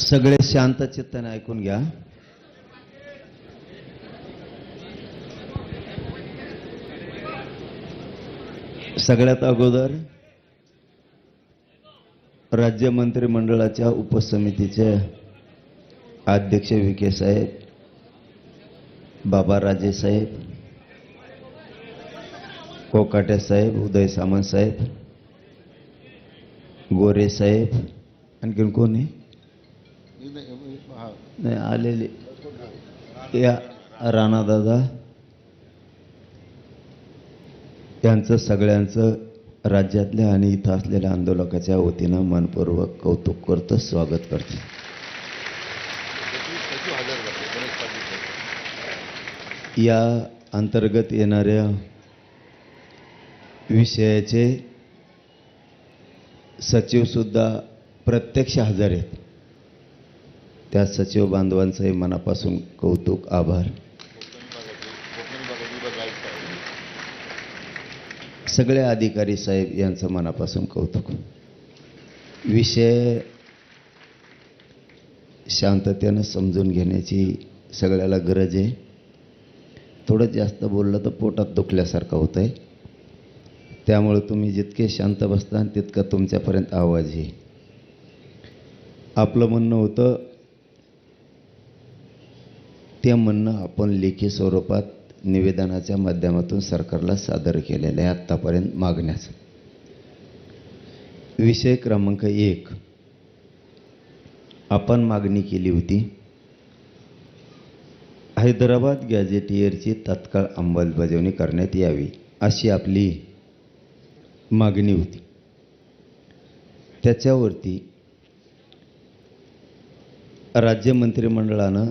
सगळे शांत चित्ताने ऐकून घ्या. सगळ्यात अगोदर राज्य मंत्रिमंडळाच्या उपसमितीचे अध्यक्ष विखे साहेब बाबा राजे साहेब कोकाटे साहेब उदय सामंत साहेब गोरे साहेब आणखीन कोणी? नाही आलेले. या राणादादा यांचं सगळ्यांचं राज्यातल्या आणि इथं असलेल्या आंदोलकाच्या वतीनं मनपूर्वक कौतुक करतो स्वागत करतो. या अंतर्गत येणाऱ्या विषयाचे सचिवसुद्धा प्रत्यक्ष हजर आहेत. त्या सचिव बांधवांचंही मनापासून कौतुक आभार. सगळे अधिकारी साहेब यांचं मनापासून कौतुक. विषय शांततेनं समजून घेण्याची सगळ्याला गरज आहे. थोडं जास्त बोललं तर पोटात दुखल्यासारखं होतं आहे त्यामुळे तुम्ही जितके शांत बसता तितकं तुमच्यापर्यंत आवाज येईल. आपलं म्हणणं होतं ते म्हणणं आपण लेखी स्वरूपात निवेदनाच्या माध्यमातून सरकारला सादर केलेलं आहे आत्तापर्यंत मागण्याचं. विषय क्रमांक एक. आपण मागणी केली होती. हैदराबाद गॅझेटियरची तत्काळ अंमलबजावणी करण्यात यावी अशी आपली मागणी होती. त्याच्यावरती राज्य मंत्रिमंडळानं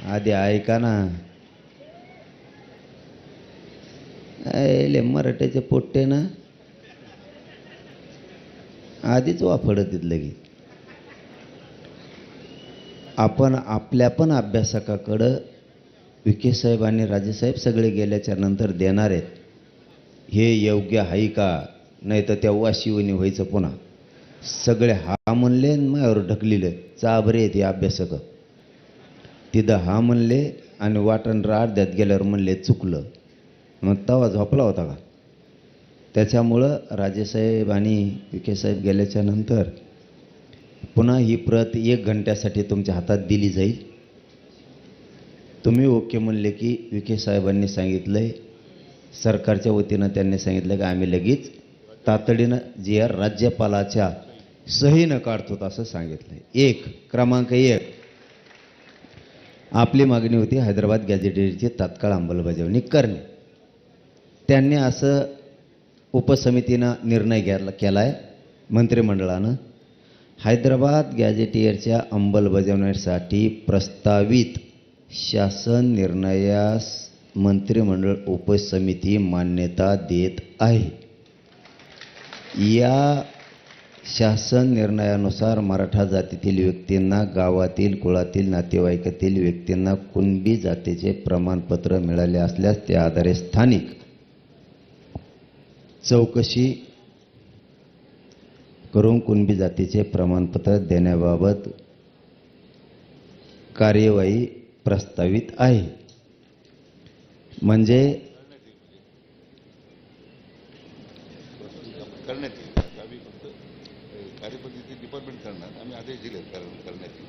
आधी ऐका ना. मराठ्याचे पोट्टे ना. आधीच वाफडत लगेच. आपण आपल्या पण अभ्यासकाकडं विखे साहेब आणि राजेसाहेब सगळे गेल्याच्यानंतर देणार आहेत. हे योग्य आहे का? नाही तर त्या शिवणी व्हायचं पुन्हा. सगळे हा म्हणले आणि माझ्यावर ढकलिलं. चाबरे ते अभ्यासक. तिथं हा म्हणले आणि वाटण अर्ध्यात गेल्यावर म्हणले चुकलं. मग तवा झोपला होता का? त्याच्यामुळं राजेसाहेब आणि विखेसाहेब गेल्याच्यानंतर पुन्हा ही प्रत एक घंट्यासाठी तुमच्या हातात दिली जाईल. तुम्ही ओके म्हणले की विखे साहेबांनी सांगितलंय सरकारच्या वतीनं त्यांनी सांगितलं की आम्ही लगेच तातडीनं जे आर राज्यपालाच्या सहीनं काढतो असं सांगितलं एक क्रमांक एक. आपली मागणी होती हैदराबाद गॅझेटेडची तात्काळ अंमलबजावणी करणे. त्यांनी असं उपसमितीनं निर्णय घ्यायला केला आहे मंत्रिमंडळानं. हैदराबाद गॅझेटियरच्या अंमलबजावणीसाठी प्रस्तावित शासन निर्णयास मंत्रिमंडळ उपसमिती मान्यता देत आहे. या शासन निर्णयानुसार मराठा जातीतील व्यक्तींना गावातील कुळातील नातेवाईकातील व्यक्तींना कुणबी जातीचे प्रमाणपत्र मिळाले असल्यास त्या आधारे स्थानिक चौकशी करून कुणबी जातीचे प्रमाणपत्र देण्याबाबत कार्यवाही प्रस्तावित आहे. म्हणजे कार्यपद्धती डिपार्टमेंट करणार आम्ही आदेश दिले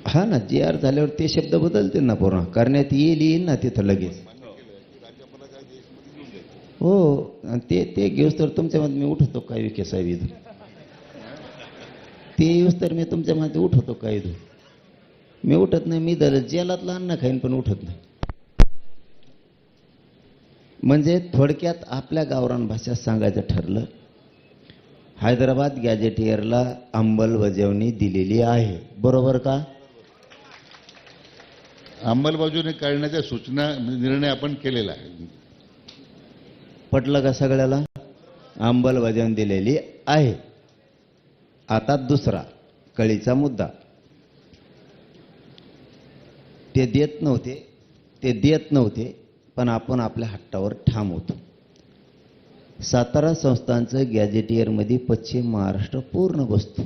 हा ना जी आर झाल्यावर ते शब्द बदलतील ना पूर्ण करण्यात येईल येईल ना तिथं लगेच. मान्य केलं की राज्यपालाच्या आदेशमध्ये घेऊन जायचं. हो आणि ते ते घेऊस तर तुमच्यामध्ये मी उठवतो काय विके साहेब इथं? ते येऊस तर मी तुमच्यामध्ये उठवतो काय इथं? मी उठत नाही मी दर जेलातलं अन्न खाईन पण उठत नाही. म्हणजे थोडक्यात आपल्या गावरान भाषेत सांगायचं ठरलं हैदराबाद गॅजेटियरला अंमलबजावणी दिलेली आहे. बरोबर का? अंमलबजावणी करण्याच्या सूचना निर्णय आपण केलेला आहे. पटलं का सगळ्याला? अंमलबजावणी दिलेली आहे. आता दुसरा कळीचा मुद्दा. ते देत नव्हते ते देत नव्हते पण आपण आपल्या हट्टावर ठाम होतो. सातारा संस्थांचं गॅजेटियरमध्ये पश्चिम महाराष्ट्र पूर्ण बसतो.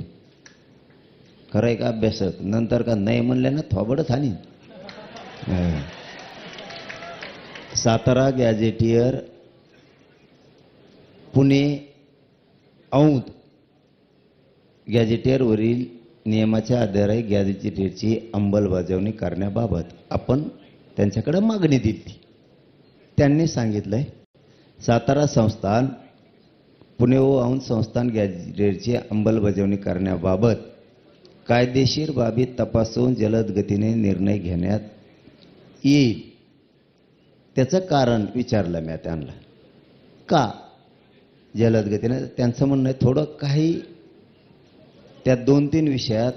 खरं आहे का अभ्यासक? नंतर का नाही म्हणल्यानं ना थोबडच हानी सातारा गॅजेटियर पुणे औंध गॅजेटियरवरील नियमाच्या आधारे गॅजेटियरची अंमलबजावणी करण्याबाबत आपण त्यांच्याकडे मागणी दिली. त्यांनी सांगितलंय सातारा संस्थान पुणे व औंध संस्थान गॅजेटची अंमलबजावणी करण्याबाबत कायदेशीर बाबी तपासून जलद गतीने निर्णय घेण्यात येईल. त्याचं कारण विचारलं मी त्यांना का जलद गतीने? त्यांचं म्हणणं आहे थोडं काही त्या दोन तीन विषयात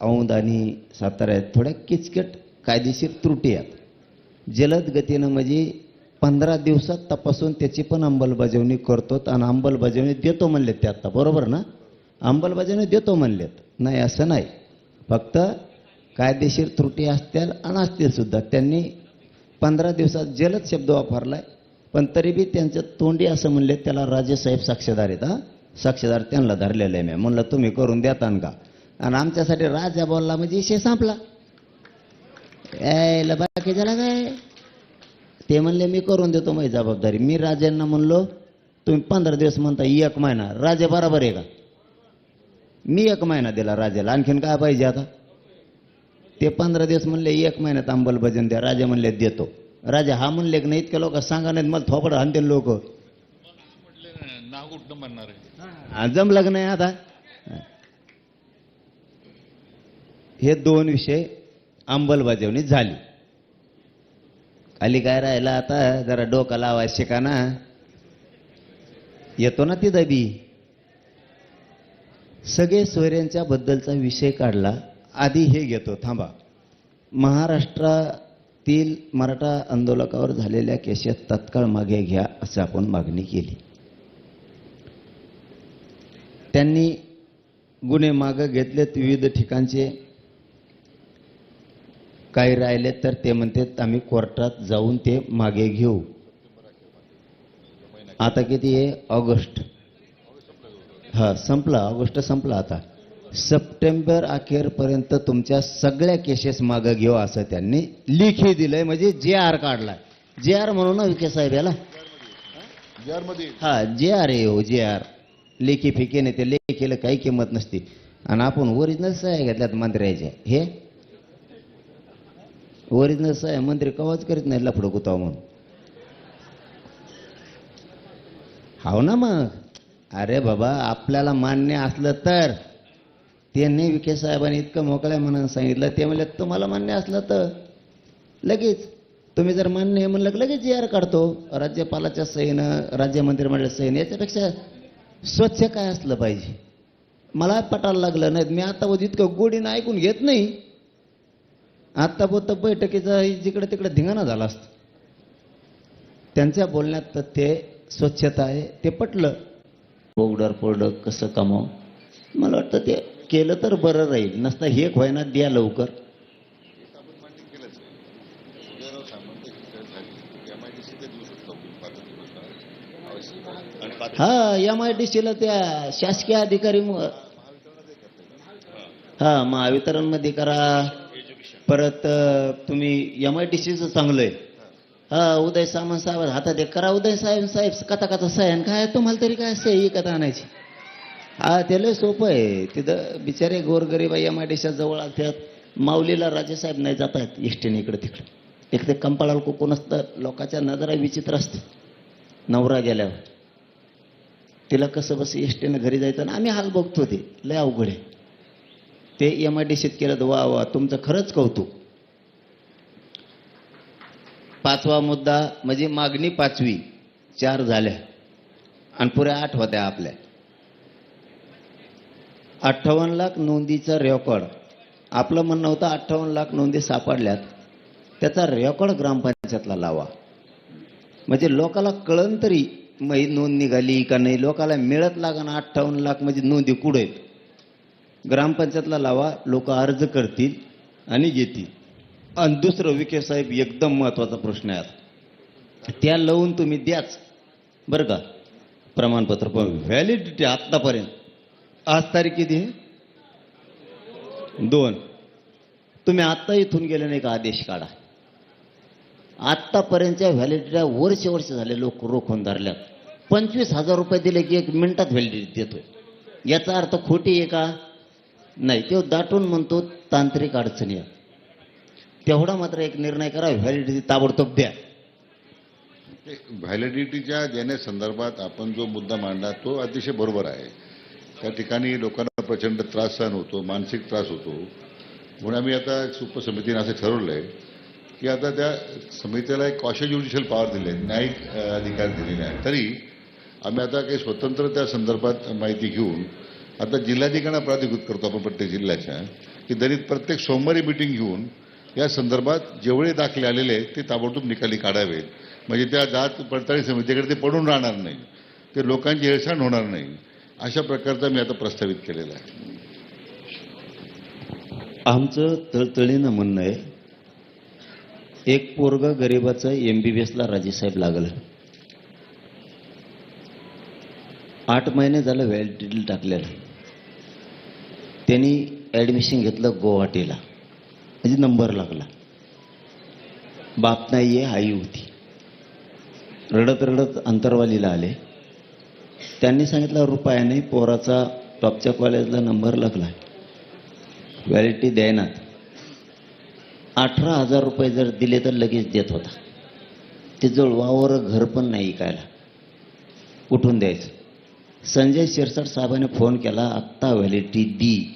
औंध आणि साताऱ्यात थोड्या किचकट कायदेशीर त्रुटी आहेत. जलद गतीनं म्हणजे पंधरा दिवसात तपासून त्याची पण अंमलबजावणी करतो आणि अंमलबजावणी देतो म्हणलेत ते आता बरोबर ना? अंमलबजावणी देतो म्हणलेत. नाही असं नाही. फक्त कायदेशीर त्रुटी असतील आणि असतील सुद्धा. त्यांनी पंधरा दिवसात जलद शब्द वापरलाय पण तरी बी त्यांच्या तोंडी असं म्हणले त्याला राजेसाहेब साक्षीदार आहेत हा? साक्षीदार त्यांना धरलेलं आहे मी. म्हणलं तुम्ही करून देतान का आणि आमच्यासाठी राजा बोलला म्हणजे विषय संपला. यायला बाकी झाला काय? ते म्हणले मी करून देतो माझी जबाबदारी. मी राजांना म्हणलो तुम्ही पंधरा दिवस म्हणता एक महिना. राजा बरोबर आहे का? मी एक महिना दिला राजाला. आणखीन काय पाहिजे आता? ते पंधरा दिवस म्हणले एक महिन्यात अंमलबजावणी द्या. राजा म्हणले देतो. राजा हा म्हणले की नाही इतके लोक सांगा नाहीत मला थोपड हाणतील लोक. जमलं का नाही आता? हे दोन विषय अंमलबजावणी झाली. अली काय राहिला आता? जरा डोकं लावायला शिका ना येतो ना ती दबी सगळे सोयऱ्यांच्या बद्दलचा विषय काढला. आधी हे घेतो थांबा. महाराष्ट्रातील मराठा आंदोलकावर झालेल्या केशात तत्काळ मागे घ्या असं आपण मागणी केली. त्यांनी गुन्हे मागं घेतलेत विविध ठिकाणचे. काही राहिले तर ते म्हणतात आम्ही कोर्टात जाऊन ते मागे घेऊ. आता किती आहे? ऑगस्ट. हा संपला. ऑगस्ट संपला आता. सप्टेंबर अखेरपर्यंत तुमच्या सगळ्या केसेस मागं घेऊ असं त्यांनी लिखी दिलंय. म्हणजे जे आर काढलाय. जे आर म्हणून ना विखे साहेब याला? हा जे आर आहे हो जे आर. लेखी फिके नाही ते लेखीला काही किंमत नसते. आणि आपण ओरिजिनल सह्या घेतल्यात मंत्र्याच्या. हे? ओरिजिनल साहेब मंत्री कवाच करीत नाही लफडं कुताव म्हणून. हाव ना मग. अरे बाबा आपल्याला मान्य असलं तर. त्यांनी विखे साहेबांनी इतकं मोकळ्या मनानं सांगितलं. ते म्हणले तुम्हाला मान्य असलं तर. लगेच. तुम्ही जर मान्य आहे म्हणलं लगेच जी आर काढतो. राज्यपालाच्या सहीनं राज्य मंत्रिमंडळाच्या सहीनं याच्यापेक्षा स्वच्छ काय असलं पाहिजे? मला पटायला लागलं नाही मी आता इतकं गोडीनं ऐकून घेत नाही. आत्ता पोत बैठकीचा जिकडे तिकडे धिंगाणा झाला असतं. त्यांच्या बोलण्यात तर ते स्वच्छता आहे ते पटलं. बोगडर पोरडं कसं कमाव? मला वाटतं ते केलं तर बरं राहील नसता हे व्हायना द्या लवकर. आय हा एम आय डी सीला त्या शासकीय अधिकारी मु- हा महावितरणमध्ये करा. परत तुम्ही एम आय डी सीचं चांगलं आहे हा उदय सामंत साहेब हातात एक करा उदय साहेब साहेब कथा कथा सह्यान काय तुम्हाला तरी काय सही कथा आणायची? हा ते लय सोपं आहे. तिथं बिचारे गोरगरीब एम आय डी जवळ असतात माऊलीला राजेसाहेब नाही जात आहेत इष्टीने इकडं तिकडं. एक ते कंपाळाला कोण असतं लोकांच्या नजरा विचित्र असतं. नवरा गेल्यावर. तिला कसं बस एसटीनं घरी जायचं आणि आम्ही हाल बघतो ते. लय अवघड आहे. ते एम आय डी सीत केलं तर वा वा तुमचं खरंच कौतुक. पाचवा मुद्दा म्हणजे मागणी पाचवी चार झाल्या. आणि पुऱ्या आठ होत्या आपल्या. अठ्ठावन्न लाख नोंदीचा रेकॉर्ड. आपलं म्हणणं होतं अठ्ठावन्न लाख नोंदी सापडल्यात. त्याचा रेकॉर्ड ग्रामपंचायतला लावा. म्हणजे लोकाला कळन तरी मग ही नोंद निघाली का नाही लोकाला मिळत लागा अठ्ठावन्न लाख म्हणजे नोंदी कुठे? ग्रामपंचायतला लावा लोक अर्ज करतील आणि घेतील. आणि दुसरं विखे साहेब एकदम महत्त्वाचा प्रश्न आहे त्या लावून तुम्ही द्याच. बरं का? प्रमाणपत्र पण व्हॅलिडिटी आत्तापर्यंत आज तारीख किती आहे? दोन. तुम्ही आत्ता इथून गेले नाही का? आदेश काढा. आत्तापर्यंतच्या व्हॅलिडिट्या वर्ष वर्ष झाले लोक रोखून धरल्यात. पंचवीस हजार रुपये दिले की एक मिनिटात व्हॅलिडिटी देतोय. याचा अर्थ खोटी आहे का? नाही तो दाटून म्हणतो तांत्रिक अडचणी तेवढा मात्र एक निर्णय करा व्हॅलिडिटी ताबडतोब द्या. व्हॅलिडिटीच्या देण्यासंदर्भात आपण जो मुद्दा मांडला तो अतिशय बरोबर आहे. त्या ठिकाणी लोकांना प्रचंड त्रास सहन होतो मानसिक त्रास होतो. म्हणून आम्ही आता एक उपसमितीने असं ठरवलं आहे की आता त्या समितीला एक कॉशा ज्युडिशियल पॉवर दिले आहेत न्यायिक अधिकार दिलेले आहेत. तरी आम्ही आता काही स्वतंत्र त्या संदर्भात माहिती घेऊन आता जिल्हाधिकाऱ्यांना प्राधिकृत करतो आपण प्रत्येक जिल्ह्याच्या की दलित प्रत्येक सोमवारी मिटिंग घेऊन या संदर्भात जेवढे दाखले आलेले आहेत ते ताबडतोब निकाली काढावेत. म्हणजे त्या जात पडताळी समितीकडे ते पडून राहणार नाही. ते लोकांची हेळसांड होणार नाही. अशा प्रकारचा मी आता प्रस्तावित केलेला आहे. आमचं तळतळीनं म्हणणं आहे एक पोरग गरिबाचं एम बी बी एसला राजेसाहेब लागलं. आठ महिने झालं व्हॅलिडिटी टाकलेलं. त्यांनी ॲडमिशन घेतलं गुवाहाटीला. म्हणजे नंबर लागला. बाप नाही आहे आई होती. रडत रडत अंतरवालीला आले. त्यांनी सांगितलं रुपया नाही पोराचा टॉपच्या कॉलेजला नंबर लागला. व्हॅलिटी द्यायनात. अठरा हजार रुपये जर दिले तर लगेच देत होता. ते जवळ वावर घर पण नाही ऐकायला. कुठून द्यायचं. संजय शिरसाट साहेबांनी फोन केला आत्ता व्हॅलिटी दी.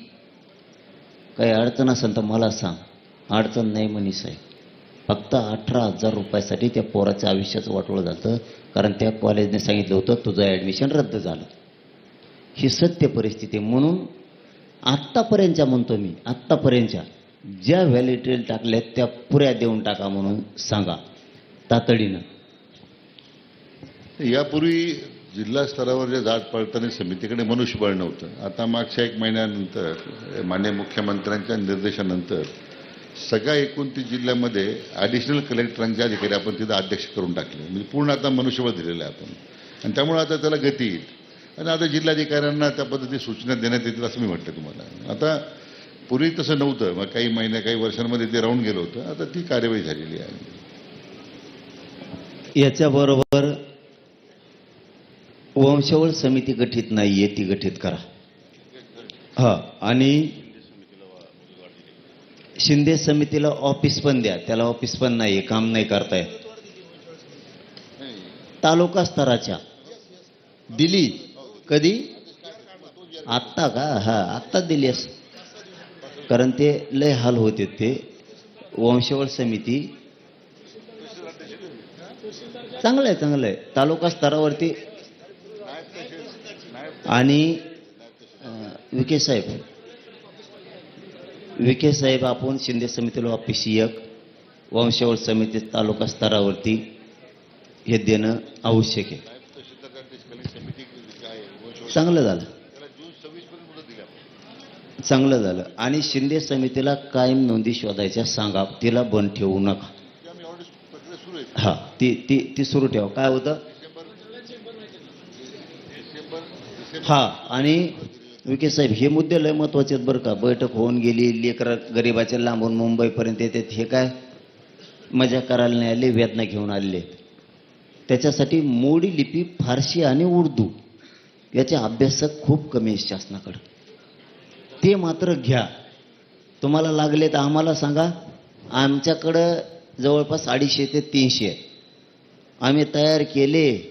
काही अडचण असेल तर मला सांग. अडचण नाही म्हणी साहेब. फक्त अठरा हजार रुपयासाठी त्या पोराचं आयुष्याचं वाटोळं जातं कारण त्या कॉलेजने सांगितलं होतं तुझं ॲडमिशन रद्द झालं. ही सत्य परिस्थिती म्हणून आत्तापर्यंतच्या म्हणतो मी आत्तापर्यंतच्या ज्या व्हॅलिडिटी टाकल्यात त्या पुऱ्या देऊन टाका म्हणून सांगा तातडीनं. यापूर्वी जिल्हा स्तरावर जे जात पडताळणी समितीकडे मनुष्यबळ नव्हतं. आता मागच्या एक महिन्यानंतर मान्य मुख्यमंत्र्यांच्या निर्देशानंतर सगळ्या एकोणतीस जिल्ह्यामध्ये ॲडिशनल कलेक्टरांचे अधिकारी आपण तिथं अध्यक्ष करून टाकले. म्हणजे पूर्ण आता मनुष्यबळ दिलेलं आहे आपण. आणि त्यामुळे आता त्याला गती येईल. आणि आता जिल्हाधिकाऱ्यांना त्या पद्धतीने सूचना देण्यात येतील असं मी म्हटलं तुम्हाला. आता पूर्वी तसं नव्हतं. मग काही महिन्या काही वर्षांमध्ये ते राहून गेलं होतं. आता ती कार्यवाही झालेली आहे. याच्याबरोबर वंशावळ समिती गठीत नाहीये ती गठीत करा. हा आणि शिंदे समितीला ऑफिस पण द्या त्याला ऑफिस पण नाहीये काम नाही करताय. तालुका स्तराच्या. दिली. कधी? आत्ता का? हा आत्ता दिली अस. कारण ते लय हाल होते ते. वंशवळ समिती. चांगलं आहे चांगलं आहे तालुका स्तरावरती आणि अं, विखे साहेब. विखे साहेब आपण शिंदे समितीला ऑफिस वंशवळ वंशावळ समिती तालुका स्तरावरती हे देणं आवश्यक आहे. चांगलं झालं. चांगलं झालं. आणि शिंदे समितीला कायम नोंदी शोधायच्या सांगा तिला बंद ठेवू नका. हा ती ती ती सुरू ठेवा. काय होतं? हा आणि विके साहेब हे मुद्दे लय महत्त्वाचे आहेत बरं का. बैठक होऊन गेली लेकर गरिबाच्या लांबून मुंबईपर्यंत येतात हे काय? मजा करायला नाही आले वेदना घेऊन आलेले आहेत. त्याच्यासाठी मोडी लिपी फारशी आणि उर्दू याचे अभ्यासक खूप कमी आहेत शासनाकडं. ते मात्र घ्या. तुम्हाला लागले तर आम्हाला सांगा. आमच्याकडं जवळपास अडीचशे ते तीनशे आहेत. आम्ही तयार केले.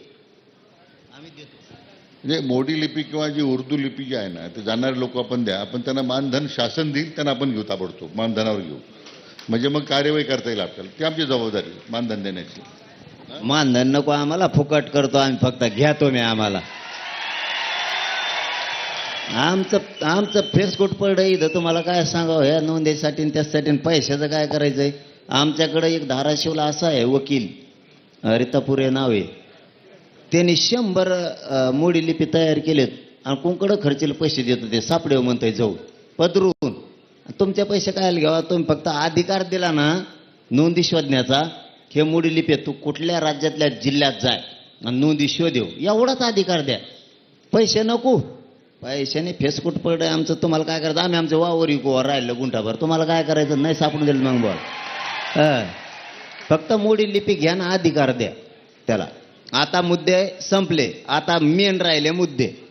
म्हणजे मोडी लिपी किंवा जी उर्दू लिपी जी आहे ना ते जाणारे लोक आपण द्या आपण त्यांना मानधन शासन देईल त्यांना आपण घेऊ ताबडतोब मानधनावर घेऊ. म्हणजे मग कार्यवाही करता येईल आपल्याला. ती आमची जबाबदारी मानधन देण्याची. मानधन नको आम्हाला फुकट करतो आम्ही फक्त घ्या तुम्ही आम्हाला. आमचं आमचं फेसकोट कुठ पडलं इथं तुम्हाला काय सांगावं? ह्या नोंदीसाठी त्याचसाठी त्यासाठी पैशाचं काय करायचंय? आमच्याकडे एक धाराशिवला असा आहे वकील. अं, रितापुरे नाव आहे. त्यांनी शंभर मोडी लिपी तयार केलेत. आणि कोणकडं खर्चेला पैसे देत होते. सापडे म्हणतोय जाऊ. पदरून. तुमचे पैसे काय घ्यावा तुम्ही फक्त अधिकार दिला ना? नोंदी शोधण्याचा. हे मोडी लिपी. तू कुठल्या राज्यातल्या जिल्ह्यात जाय? आणि नोंदी शोधेव. एवढाच अधिकार द्या. पैसे नको. पैशाने फेसकुट पड आमचं. तुम्हाला काय करायचं? आम्ही आमचं वावर इको राहिलं गुंठाभर. तुम्हाला काय करायचं? नाही सापडून दिलं मग बोल हं. फक्त मोडी लिपी घ्या ना अधिकार द्या त्याला. आता मुद्दे संपले. आता मेन राहिले मुद्दे.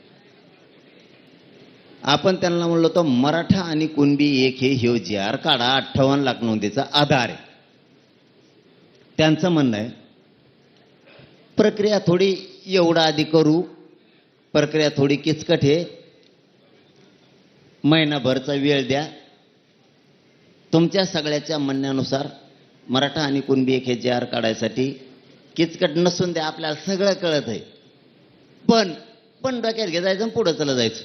आपण त्यांना म्हणलो तो मराठा आणि कुणबी एक हे ह्यो जी आर काढा. अठ्ठावन्न लाख नोंदीचा आधार आहे. त्यांचं म्हणणं आहे प्रक्रिया थोडी एवढा आधी करू. प्रक्रिया थोडी किचकट आहे. महिनाभरचा वेळ द्या. तुमच्या सगळ्याच्या म्हणण्यानुसार मराठा आणि कुणबी एक हे जे आर काढायसाठी किचकट नसून द्या आपल्याला सगळं कळत आहे. पण पण डोक्यात घे जायचं आणि पुढं चला जायचं.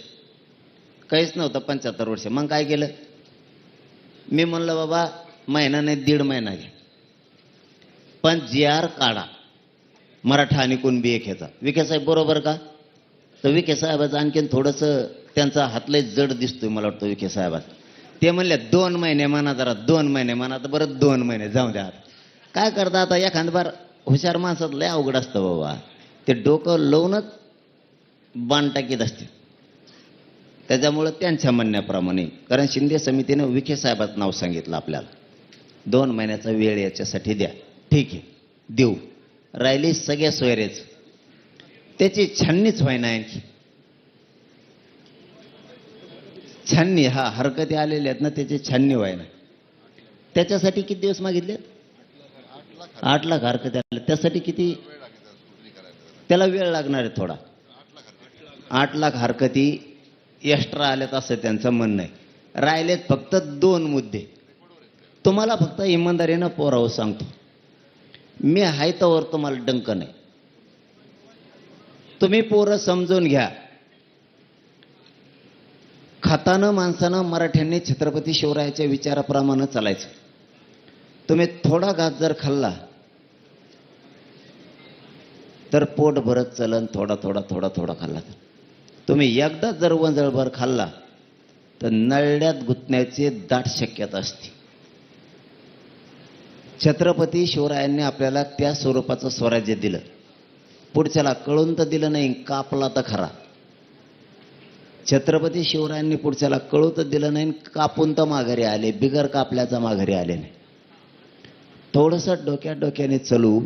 काहीच नव्हतं पंच्याहत्तर वर्ष. मग काय केलं? मी म्हणलं बाबा महिना नाही दीड महिना घ्या पण जी आर काढा. मराठा आणि कुणबी एक ह्याचा. विखे साहेब बरोबर का? तर विखे साहेबाचं आणखीन थोडंसं त्यांचा हातलंय जड दिसतोय मला वाटतं विखे साहेबाचा ते म्हणले दोन महिने म्हणा जरा दोन महिने म्हणा तर बरं दोन महिने जाऊ द्या काय करता आता? एखाद बार हुशार माणसात लय अवघड असतं बाबा. ते डोकं लावूनच बाण टाकीत असते. त्याच्यामुळं त्यांच्या म्हणण्याप्रमाणे कारण शिंदे समितीनं विखे साहेबाचं नाव सांगितलं आपल्याला. दोन महिन्याचा वेळ याच्यासाठी द्या. ठीक आहे. देऊ. राहिली सगळ्या सोयरेच. त्याची छाननीच व्हायना आणखी. छाननी हा हरकती आलेल्या आहेत ना त्याची छाननी व्हायना. त्याच्यासाठी किती दिवस मागितले आठ लाख हरकती आले त्यासाठी किती? त्याला वेळ लागणार आहे थोडा. आठ लाख हरकती एक्स्ट्रा आल्यात असं त्यांचं म्हणणं आहे. राहिलेत फक्त दोन मुद्दे. तुम्हाला फक्त इमानदारीनं पोरावं सांगतो. मी आहे तुम्हाला डंक नाही तुम्ही पोरं समजून घ्या. खातानं माणसानं मराठ्यांनी छत्रपती शिवरायाच्या विचाराप्रमाणे चालायचं. तुम्ही थोडा घात जर खाल्ला तर पोट भरत चलन थोडा थोडा थोडा थोडा खाल्ला तर. तुम्ही एकदा जर वंजळभर खाल्ला तर नळ्यात गुतण्याची दाट शक्यता असते. छत्रपती शिवरायांनी आपल्याला त्या स्वरूपाचं स्वराज्य दिलं. पुढच्याला कळून तर दिलं नाही कापला तर खरा. छत्रपती शिवरायांनी पुढच्याला कळू तर दिलं नाही कापून तर माघारी आले बिगर कापल्याचा माघारी आले नाही. थोडंसं डोक्यात डोक्याने चलू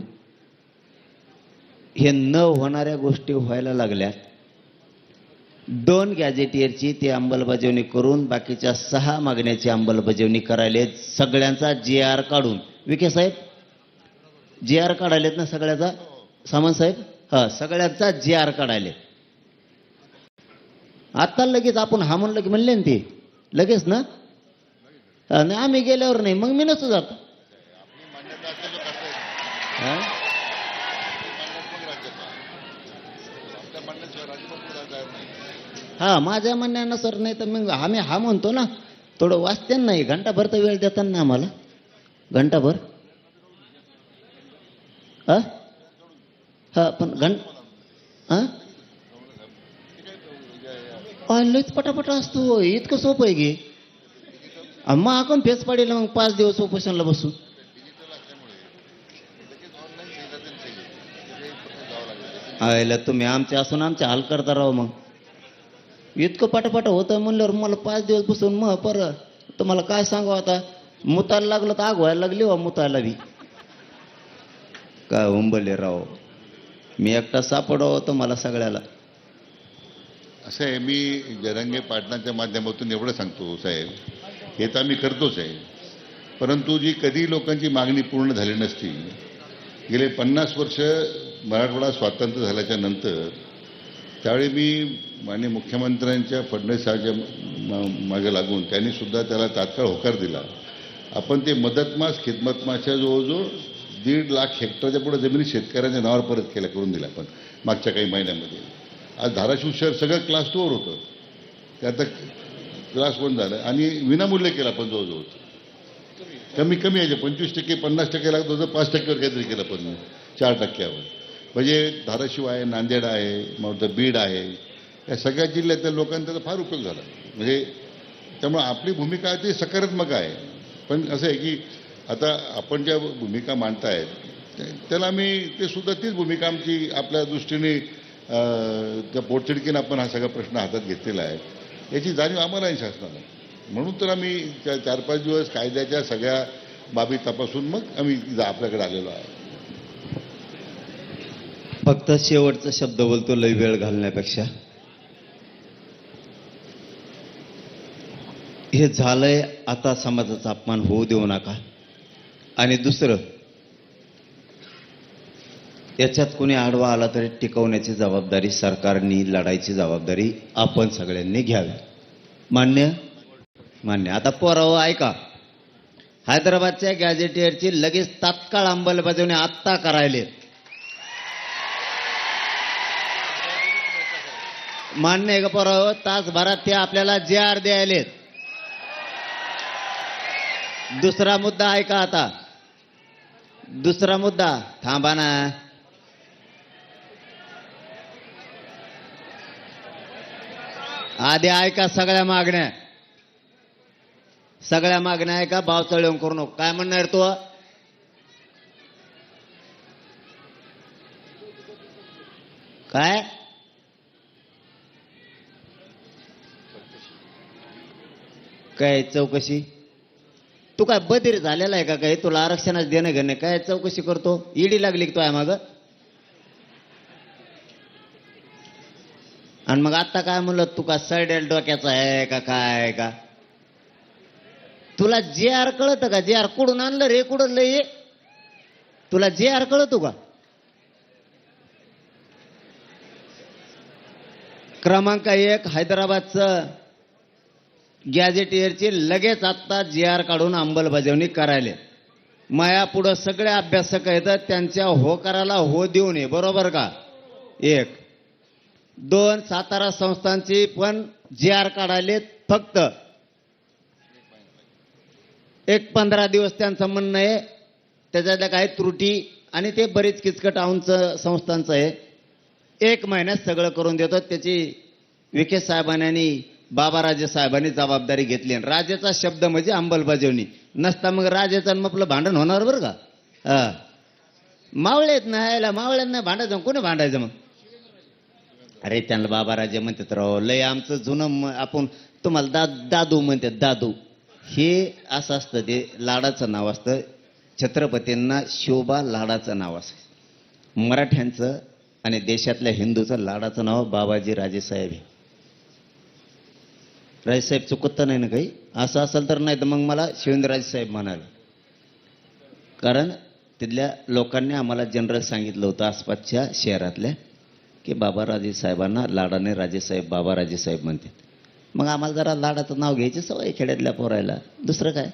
हे न होणाऱ्या गोष्टी व्हायला लागल्या. दोन गॅजेटियरची ती अंमलबजावणी करून बाकीच्या सहा मागण्याची अंमलबजावणी करायले सगळ्यांचा जी आर काढून. विखे साहेब? जी आर काढायलेत ना सगळ्याचा? सामान साहेब? हा सगळ्यांचा जी आर काढायले. आत्ता लगेच आपण हा म्हणलं लगे म्हणले ना ते. लगेच ना? नाही आम्ही गेल्यावर नाही. मग मी नसतो जात. हा? माझ्या म्हणण्यानं सर नाही तर मग आम्ही हा म्हणतो ना थोडं वाचते नाही घंटाभर तर वेळ देतात ना आम्हाला? घंटाभर? हा? हा पण घंट हा? अय, पटापट असतो इतकं सोपं आहे की. मग आपण फेस पाडील मग पाच दिवस उपोषणला बसू. आयला तुम्ही आमच्या असून आमचे हाल करता राव मग. इतकं पटापट होतं म्हणल्यावर मला पाच दिवस बसून मग पर तुम्हाला काय सांगू आता? मुतायला लागलं तर आग व्हायला लागली वा मुतायला बी. काय उंबले राव? मी एकटा सापडावं होतो मला सगळ्याला. असं आहे मी जरंगे पाटणाच्या माध्यमातून एवढं सांगतो साहेब. हे तर आम्ही करतोच आहे. परंतु जी कधी लोकांची मागणी पूर्ण झाली नसती गेले पन्नास वर्ष मराठवाडा स्वातंत्र्य झाल्याच्यानंतर त्यावेळी मी माननीय मुख्यमंत्र्यांच्या फडणवीस मा- मागे लागून त्यांनी सुद्धा त्याला तात्काळ होकार दिला. आपण ते मदतमास खिदमतमासच्या जवळजवळ दीड लाख हेक्टरच्या पुढे जमिनी शेतकऱ्यांच्या नावावर परत केल्या करून दिल्या आपण मागच्या काही महिन्यामध्ये. आज धाराशिव शहर सगळं क्लास टूवर होतं. ते आता क्लास वन झालं आणि विनामूल्य केलं आपण जवळजवळ. कमी कमी यायचे पंचवीस टक्के पन्नास टक्के लागत होतं पाच टक्क्यावर काहीतरी केलं पण चार टक्क्यावर. म्हणजे धाराशिव आहे नांदेड आहे मग बीड आहे या सगळ्या जिल्ह्यातल्या लोकांना त्याचा फार उपयोग झाला. म्हणजे त्यामुळे आपली भूमिका ती सकारात्मक आहे. पण असं आहे की आता आपण ज्या भूमिका मांडतायत त्याला आम्ही ते सुद्धा तीच भूमिका आमची आपल्या दृष्टीने त्या पोटतिडकीनं आपण हा सगळा प्रश्न हातात घेतलेला आहे. याची जाणीव आम्हाला आहे शासनाला. म्हणून तर आम्ही त्या चार पाच दिवस कायद्याच्या सगळ्या बाबी तपासून मग आम्ही आपल्याकडे आलेलो आहे फक्त शेवटचा शब्द बोलतो लय वेळ घालण्यापेक्षा. हे झालंय आता समाजाचा अपमान होऊ देऊ नका. आणि दुसरं याच्यात कोणी आडवा आला तरी टिकवण्याची जबाबदारी सरकारनी लढायची जबाबदारी आपण सगळ्यांनी घ्यावी. मान्य? मान्य. आता पोरावं ऐका. हैदराबादच्या गॅझेटियरची लगेच तात्काळ अंमलबजावणी आत्ता करायले मान्य आहे का तासभरात ते आपल्याला जे आर द्यायलेत. दुसरा मुद्दा ऐका आता? दुसरा मुद्दा. थांबा ना. आधी ऐका सगळ्या मागण्या. सगळ्या मागण्या ऐका भाव चळवून करू नको. काय म्हणणार तू? काय? काय चौकशी? तू काय बधीर झालेला आहे का काय? तुला आरक्षणाचं देणं घेणं काय चौकशी करतो? ईडी लागली की तो आहे माग? आणि मग आता काय म्हणलं? तू का सडेल डोक्याचा आहे का काय का? तुला जे आर कळत का? जे आर कुडून आणलं रे? कुडून लय तुला जे आर कळतो का? क्रमांक एक हैदराबादचं गॅझेटियरची लगेच आत्ता जी आर काढून अंमलबजावणी करायले. माया पुढं सगळे अभ्यासक आहेत त्यांच्या होकाराला हो देऊ नये बरोबर का? एक. दोन सातारा संस्थांची पण जी आर काढायले फक्त. एक पंधरा दिवस त्यांचं म्हणणं आहे त्याच्यातल्या काही त्रुटी आणि ते बरीच किचकट आऊनचं संस्थांचं आहे. एक महिन्यात सगळं करून देतो त्याची विखे साहेबांनी बाबाराजे साहेबांनी जबाबदारी घेतली आणि राजाचा शब्द म्हणजे अंमलबजावणी नसता मग राजाचं आणि आपलं भांडण होणार बरं का? हा. मावळेत ना याला नाही भांडायचं कोणी भांडायचं मग? अरे त्यांना बाबाराजे म्हणतात राव लय आमचं जुनं आपण तुम्हाला दा दादू म्हणतात दादू. हे असं असतं ते लाडाचं नाव असतं. छत्रपतींना शोभा लाडाचं नाव असं मराठ्यांचं आणि देशातल्या हिंदूचं लाडाचं नाव बाबाजी राजेसाहेब आहे. राजेसाहेब चुकत तर नाही ना काही? असं असेल तर नाही तर मग मला शिवेंद्रराजे साहेब म्हणाल. कारण तिथल्या लोकांनी आम्हाला जनरल सांगितलं होतं आसपासच्या शहरातल्या की बाबा साहेबांना लाडाने राजेसाहेब बाबा साहेब म्हणतात. मग आम्हाला जरा लाडाचं नाव घ्यायची सवय खेड्यातल्या पोरायला. दुसरं काय?